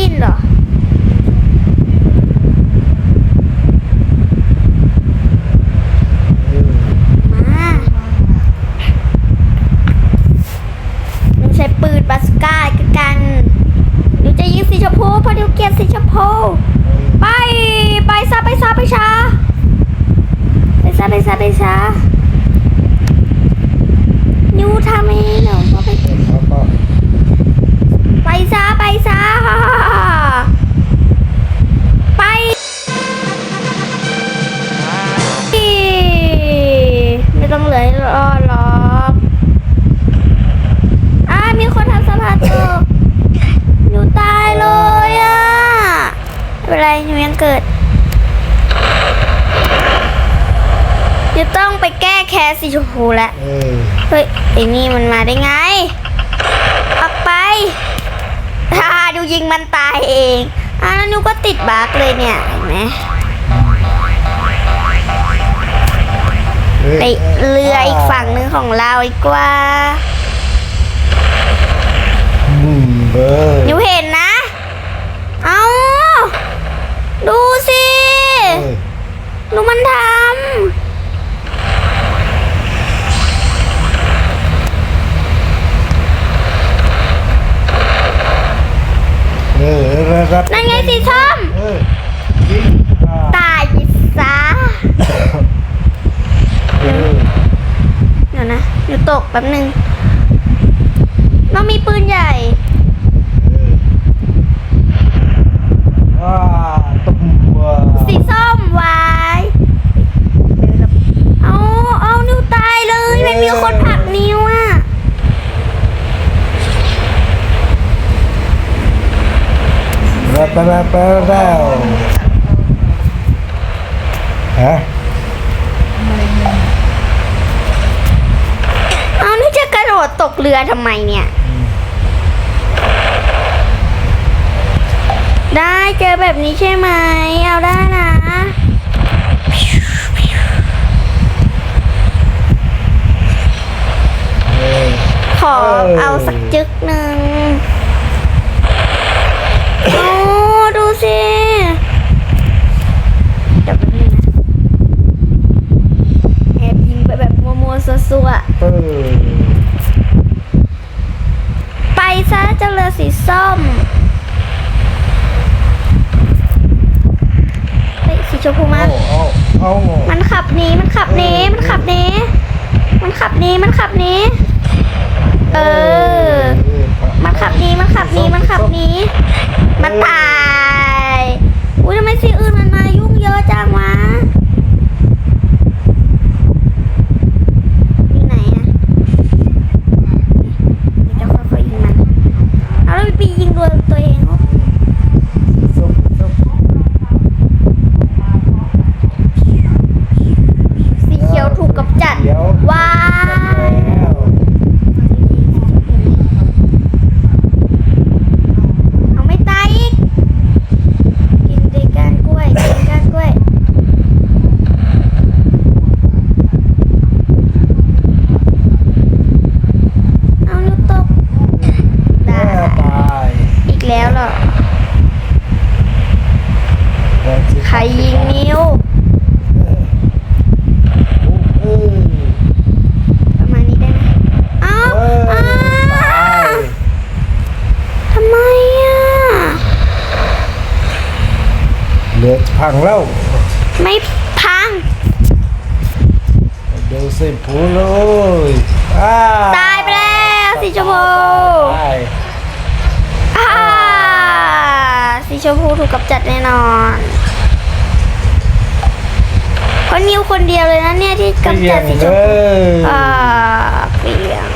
ดินหนูดินเหรอมาหนูใช้ปืนบาสก้ากันหนูจะยิงสีชมพูเพราะหนูเกลียดสีชมพู ไป ไปซะไปซะไปช้า ไปซะไปซะไปช้านิวทำ จะต้องไปแก้แค้นสีชมพูแล้วเออเฮ้ยไอ้นี่มันมาได้ไง ออกไปฮ่าดูยิงมันตายเองอะแล้วนิวก็ติดบั๊กเลยเนี่ยเห็นไหมไปเรืออีกฝั่งหนึ่งของเราดีกว่าอืมเบอร์นิวเห็นนะ เอาดูสิเออดูมันทเออระดับำนั่นไงสีส้ม เออยิงอ่า ตายไปซะ เออ เดี๋ยวนะอยู่ตก แป๊บหนึ่งต้องมีปืนใหญ่เอออ่าตุ้มว่ะสีส้มไว้เอาเอานิ้วตายเลยมันมีคนผลักนิ้วอะระปะระปะแล้วฮะ เอานี่จะกระโดดตกเรือทำไมเนี่ย ได้เจอแบบนี้ใช่ไหม เอาได้นะเออขอเอาสักจึกหนึ่งโอ้ดูสิเดี๋ยวแป๊บนึงนะแอบยิงไปแบบมัวๆซัวๆ เออ ไปซะเจ้าเรือ สีส้มเฮ้ยสีชมพูมาเอาเอาเอามันขับหนีมันขับหนีมันขับหนีมันขับหนีมันขับหนีเออ มันขับหนีมันขับหนีมันขับหนีมันตายอุ้ยทำไมสีอื่นมันมายุ่งเยอะจังวะอยู่ไหนอะเดี๋ยวจะค่อยๆยิงมันเอาแล้วไปยิงตัวตัวเองเหรอ ซุบซุบ สีเขียวถูกกำจัด เดี๋ยว ว้าย แล้ว เอาไม่ตายอีก กินด้วยกันกล้วย กินกันกล้วย เอานุตก ได้ ตาย อีกแล้วเหรอ ใครยิงนิ้วเออประมาณนี้ได้ไหมเอ้าเอออ้าตายทำไมอะ เหลือพังแล้ว ไม่พังดูสิผูเลยอ้าตายไปแล้วสีชมพูตายอ่าสีชมพูถูกกำจัดแน่นอน เพราะนิวคนเดียวเลยนะเนี่ยที่กำจัดสีชมเอพูออ่าเปลี่ยน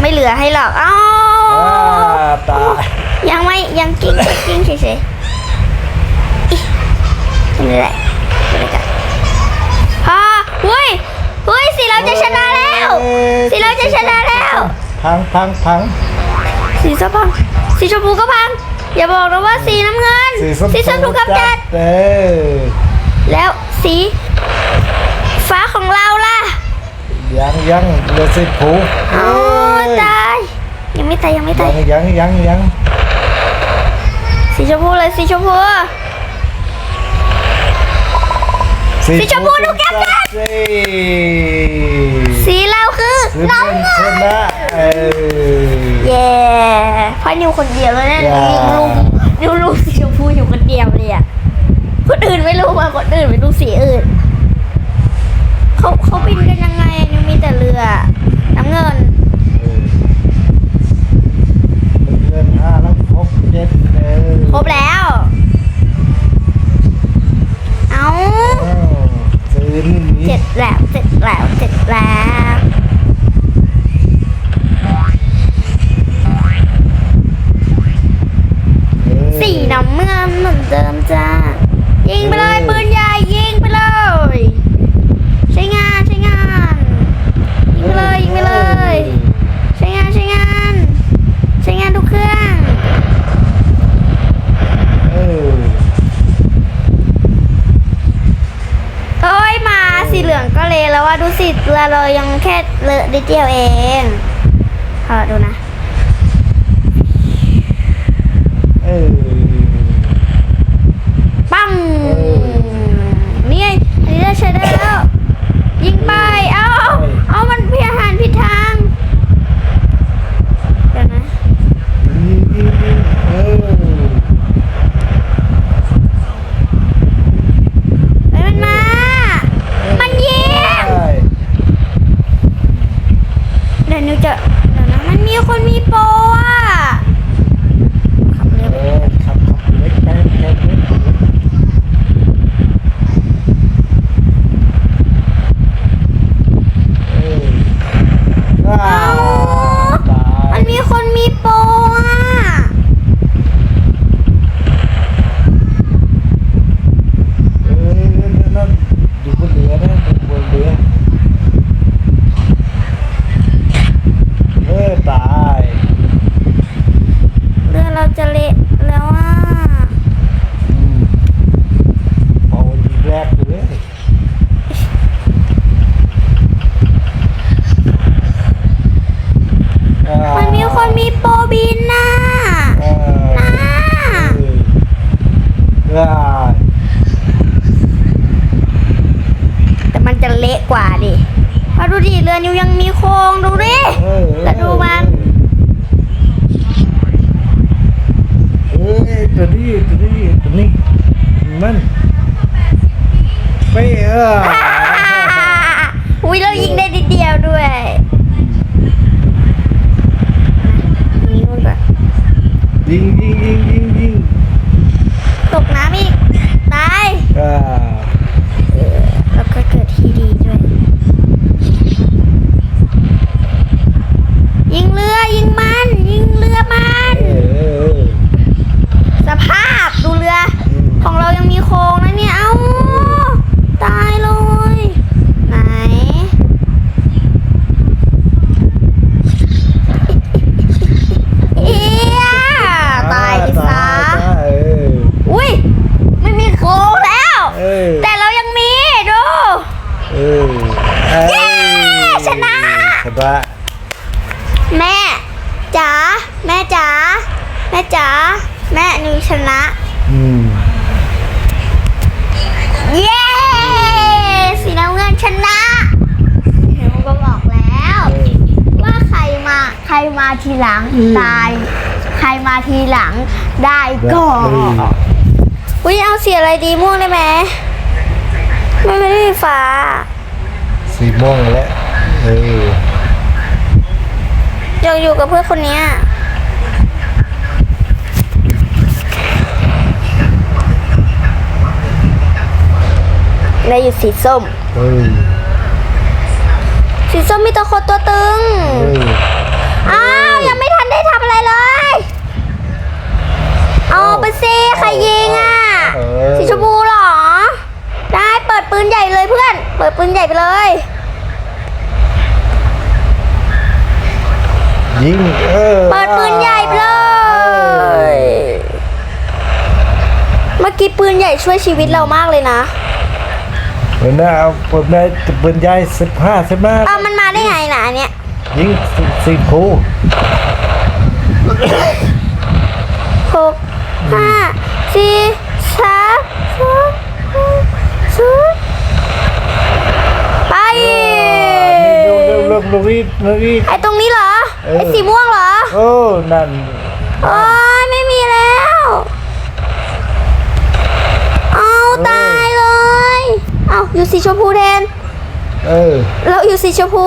ไม่เหลือให้หรอกอ้าอ่าวตายยังไม่ยังกิ้งกิ้งเฉยๆอินี่แหละนี่แหละกันฮ่าเฮ้ยเฮ้ยสีเราจะชนะแล้วสีเราจะชนะแล้วพังพังพังสีส้มพังสีชมพูก็พังอย่าบอกนะว่าสีน้ำเงิน สีส้มสีส้มถูกกำจัดเออแล้วสี ของเราล่ะยังยังเหลือสิบผูโอ้ตายยังไม่ตายยังไม่ตายยังยังยังยังสีชมพูเลยสีชมพูสีชมพูดูแก้มแก้มสิสีเราคือสีน้องเป็นเงิชนนะเออเย้พ่อนิวคนเดียวแล้วเนี่ยอย่ายิงลุงนิวลุงสีชมพูอยู่คนเดียวเลยอะคนอื่นไม่รู้ว่าคนอื่นไม่รู้สีอื่น เขาบินกันยังไงนิวมีแต่เรือน้ำเงิน เออเงินห้าแล้วครบเจ็ดเออ ครบแล้ว เอา อ้าวซื้อนี่ เจ็ดแล้วเจ็ดแล้วเจ็ดแล้ว เออ สีน้ำเงินเหมือนเดิมจ้า ยิงไปเลยปืนใหญ่ยิงไปเลย ใช้งานใช้งาน ยิงไปเลยยิงไปเลย ใช้งานใช้งาน ใช้งานทุกเครื่อง เออ เอ้ยมาสีเหลืองก็เลยแล้วว่าดูสิเรื อเรายังแค่เลอะนิดเดียวเองขอดูนะเออปังเออนี่ไงอันนี้ได้ใช้ได้แล้ว ยิงไป เอ้าเอามันเพียหันผิดทาง เดี๋ยวนะ ยิงยิงยิงเออ เฮ้ยมันมา มันยิง ใช่ เดี๋ยว นิวจะเดี๋ยวนะมันมีคนมีโปรอะขับเร็วเออขับขับเล็กแป๊บแป๊บเออว้า แม่หนูชนะ อืมเย้สีน้ำเงินชนะหนูก็บอกแล้วเออว่าใครมาใครมาทีหลังอืมตาย ใครมาทีหลังได้ก่อนเอออุ้ยเอาสีอะไรดีม่วงได้ไหมไม่ไม่ได้ฟ้า สีม่วงแล้วเอออยากอยู่กับเพื่อนคนเนี้ ได้อยู่สีส้มเออสีส้มมีแตะคนตัวตึงเอออ้าว ยังไม่ทันได้ทำอะไรเลย เอาไปสิใครยิงอะ เออสีชมพูเหรอ ได้เปิดปืนใหญ่เลยเพื่อน เปิดปืนใหญ่ไปเลย ยิงเออเปิดปืนใหญ่ไปเลย เมื่อกี้ปืนใหญ่ช่วยชีวิตเรามากเลยนะ เอเห็นนะเอาเปิดในเปิดยายสิบห้าสิบห้าเอามันมาได้ไงนะอันเนี้ยยิงสิบคู่หกห้าสี่สามสองหนึ่งศูนย์ไปเร็วเร็วเร็วเร็วรีบเร็วรีบไอตรงนี้เหรอเออไอสีม่วงเหรอโอ้นั่นโอ้ยไม่มีแล้วเอาตายเลยเอาอยู่สีชมพูแทนเออ เราอยู่สีชมพู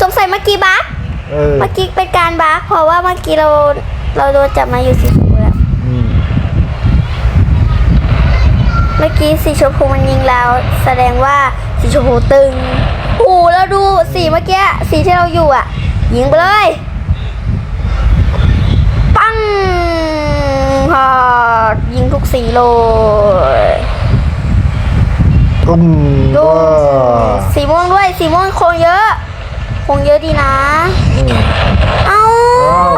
สงสัยเมื่อกี้บั๊กเออเมื่อกี้เป็นการบั๊กเพราะว่าเมื่อกี้เราเราโดนจับมาอยู่สีชมพูแล้วอืมเมื่อกี้สีชมพูมันยิงแล้วแสดงว่าสีชมพูตึงโอ้โหแล้วดูสีเมื่อกี้สีที่เราอยู่อะ ยิงไปเลย ปังฮอดยิงทุกสีเลย กุ้มดูว่าสีม่วงด้วยสีม่วงคงเยอะคงเยอะดีนะ อืมเอาว้าว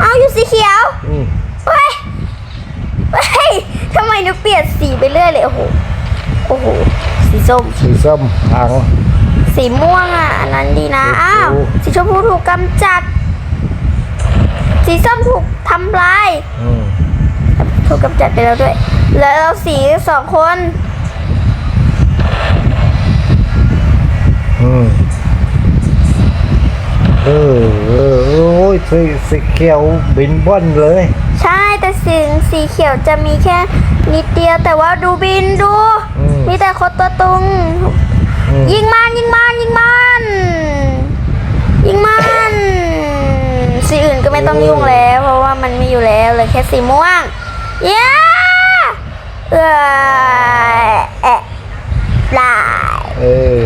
เอาอยู่สีเขียวอืมเฮ้ยเฮ้ยทำไมหนูเปลี่ยนสีไปเรื่อยเลยโอ้โหโอ้โหสีส้ม สีส้มทาง สีม่วงอะอันนั้นดีนะอ้าวสีชมพูถูกกำจัด สีส้มถูกทำลาย อืม ถูกกำจัดไปแล้วด้วย แล้วเราสีสองคน อืมเออเออโอ้ยสีสีเขียวบินบ้อนเลย ใช่แต่สีสีเขียวจะมีแค่นิดเดียวแต่ว่าดูบินดู อืม มีแต่คนตัวตุง อืมยิงมันยิงมันยิงมันยิงมันสีอื่นก็ไม่ต้องยุ่งแล้ว เพราะว่ามันมีอยู่แล้วเหลือแค่สีม่วงเย้เออแอะลาย เออ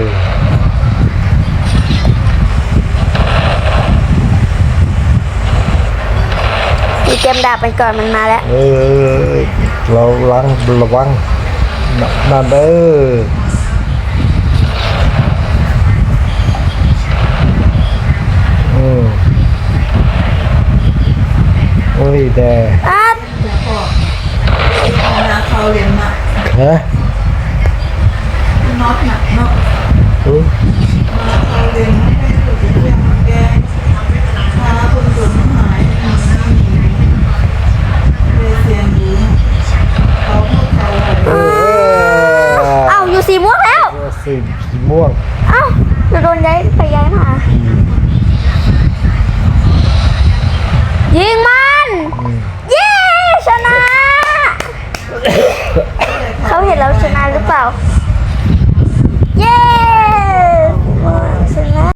มี เกมดาบไปก่อนมันมาแล้ว เออเราล้างระวังนั่นนั่นเด้ออืมโอ้ยแดอะนาเขาเรียนมาฮะน็อตหนักเนาะอืมนาเขาเรียนไม่ได้ถูกเรื่อง สีสี